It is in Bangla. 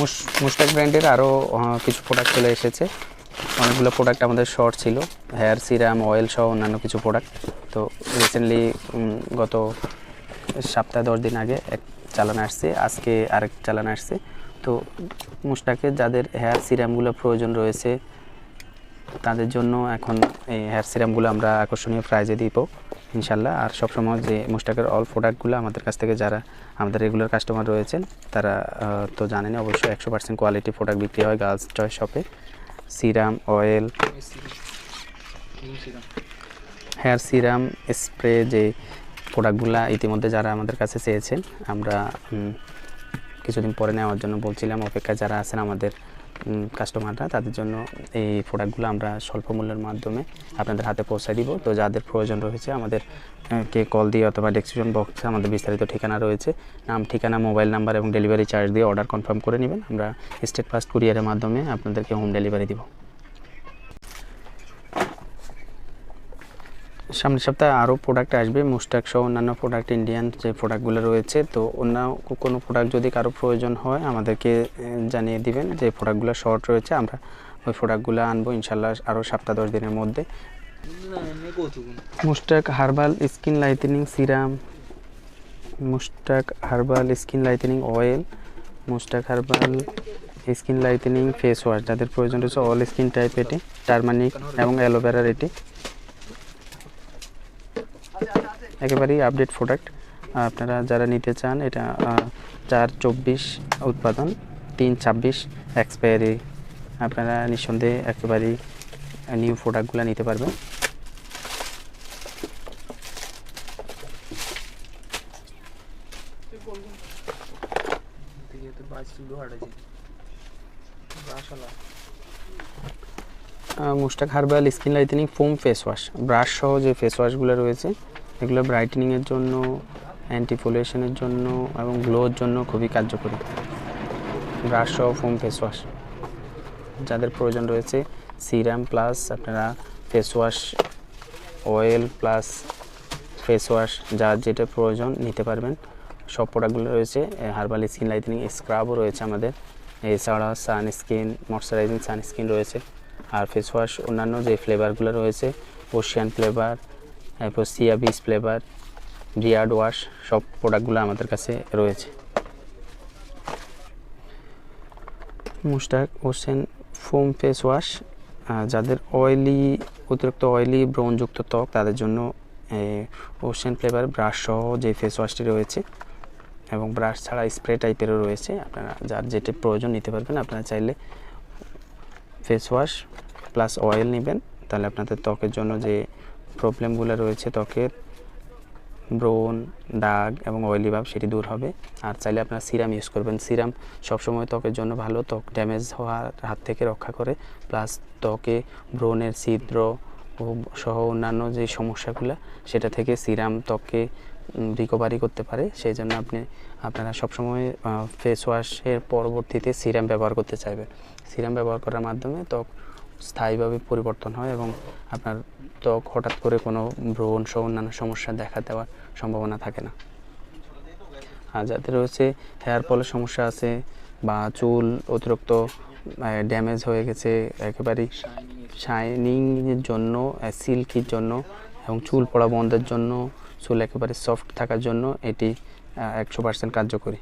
মুশতাক ব্র্যান্ডের আরও কিছু প্রোডাক্ট চলে এসেছে। অনেকগুলো প্রোডাক্ট আমাদের শর্ট ছিল। হেয়ার সিরাম অয়েল সহ অন্যান্য কিছু প্রোডাক্ট তো রিসেন্টলি গত সপ্তাহ দশ দিন আগে এক চালান আসছে। আজকে আরেক চালান আসছে। তো মুশতাকে যাদের হেয়ার সিরামগুলো প্রয়োজন রয়েছে, তাদের জন্য এখন এই হেয়ার সিরামগুলো আমরা আকর্ষণীয় প্রাইজে দিব। ইনশাল্লাহ। আর সবসময় যে মুস্টাকের অল প্রোডাক্টগুলো আমাদের কাছ থেকে যারা আমাদের রেগুলার কাস্টমার রয়েছেন, তারা তো জানেন অবশ্যই একশো পার্সেন্ট কোয়ালিটি প্রোডাক্ট বিক্রি হয় গার্লস চয়েস শপে serum oil hair serum spray যে প্রোডাক্টগুলো ইতিমধ্যে যারা আমাদের কাছে চেয়েছেন, আমরা কিছুদিন পরে নেওয়ার জন্য বলছিলাম, অপেক্ষায় যারা আছেন আমাদের কাস্টমাররা তাদের জন্য এই প্রোডাক্টগুলো আমরা স্বল্প মূল্যের মাধ্যমে আপনাদের হাতে পৌঁছায় দিব। তো যাদের প্রয়োজন রয়েছে, আমাদের কে কল দিয়ে অথবা ডেসক্রিপশন বক্সে আমাদের বিস্তারিত ঠিকানা রয়েছে। নাম, ঠিকানা মোবাইল নাম্বার এবং ডেলিভারি চার্জ দিয়ে অর্ডার কনফার্ম করে নেবেন। আমরা স্টেট ফাস্ট কুরিয়ারের মাধ্যমে আপনাদেরকে হোম ডেলিভারি দিব। সামনের সপ্তাহে আরও প্রোডাক্ট আসবে মুস্টাক সহ অন্যান্য প্রোডাক্ট ইন্ডিয়ান যে প্রোডাক্টগুলো রয়েছে, তো অন্য কোনো প্রোডাক্ট যদি কারও প্রয়োজন হয়, আমাদেরকে জানিয়ে দিবেন যে প্রোডাক্টগুলো শর্ট রয়েছে, আমরা ওই প্রোডাক্টগুলো আনব ইনশাল্লাহ আরও সপ্তাহ দশ দিনের মধ্যে। Mushtaq herbal skin lightening serum Mushtaq herbal skin lightening oil Mushtaq herbal skin lightening face wash যাদের প্রয়োজন রয়েছে অল স্কিন টাইপ এটি টার্মানিক এবং অ্যালোভেরার এটি। একেবারেই আপডেট প্রোডাক্ট আপনারা যারা নিতে চান, এটা চার চব্বিশ উৎপাদন, তিন ছাব্বিশ এক্সপায়ারি আপনারা নিঃসন্দেহে একেবারেই নিউ প্রোডাক্টগুলো নিতে পারবেন। Mushtaq herbal, skin lightening, foam face wash brush সহ যে ফেস ওয়াশগুলো রয়েছে, এগুলো ব্রাইটেনিংয়ের জন্য অ্যান্টিফোলিয়েশনের জন্য এবং গ্লোর জন্য খুবই কার্যকরী। ব্রাশ সহ ফোম ফেস ওয়াশ যাদের প্রয়োজন রয়েছে সিরাম প্লাস আপনারা face wash oil plus face wash যার যেটা প্রয়োজন নিতে পারবেন। সব প্রোডাক্টগুলো রয়েছে হার্বাল স্কিন লাইটেনিং স্ক্রাবও রয়েছে আমাদের। এছাড়া সানস্ক্রিন ময়শ্চারাইজিং সানস্ক্রিন রয়েছে। আর ফেস ওয়াশ অন্যান্য যে ফ্লেভারগুলো রয়েছে ওশিয়ান ফ্লেভার এরপর sea beach flavour beard wash সব প্রোডাক্টগুলো আমাদের কাছে রয়েছে। Mushtaq ocean foam face wash যাদের অয়েলি অতিরিক্ত অয়েলি ব্রণযুক্ত ত্বক, তাদের জন্য ওশেন ফ্লেভার ব্রাশ সহ যে ফেস ওয়াশটি রয়েছে, এবং ব্রাশ ছাড়া স্প্রে টাইপেরও রয়েছে। আপনারা যার যেটি প্রয়োজন নিতে পারবেন, আপনারা চাইলে ফেস ওয়াশ প্লাস অয়েল নেবেন। তাহলে আপনাদের ত্বকের জন্য যে প্রবলেমগুলো রয়েছে ত্বকের, ব্রণ, দাগ এবং অয়েলি ভাব সেটি দূর হবে। আর চাইলে আপনারা সিরাম ইউজ করবেন। সিরাম সবসময় ত্বকের জন্য ভালো। ত্বক ড্যামেজ হওয়ার হাত থেকে রক্ষা করে। প্লাস ত্বকে ব্রণের ছিদ্র সহ অন্যান্য যে সমস্যাগুলো, সেটা থেকে সিরাম ত্বককে রিকভারি করতে পারে। সেই জন্য আপনি, আপনারা সবসময় ফেস ওয়াশের পরবর্তীতে সিরাম ব্যবহার করতে চাইবেন। সিরাম ব্যবহার করার মাধ্যমে ত্বক স্থায়ীভাবে পরিবর্তন হয় এবং আপনার ত্বক হঠাৎ করে কোনো ব্রণ সহ অন্যান্য সমস্যা দেখা দেওয়ার সম্ভাবনা থাকে না। আর যাদের রয়েছে হেয়ার ফলের সমস্যা আছে বা চুল অতিরিক্ত ড্যামেজ হয়ে গেছে, একেবারেই শাইনিংয়ের জন্য সিল্কির জন্য এবং চুল পড়া বন্ধের জন্য, চুল একেবারে সফট থাকার জন্য এটি একশো পার্সেন্ট কার্যকরী।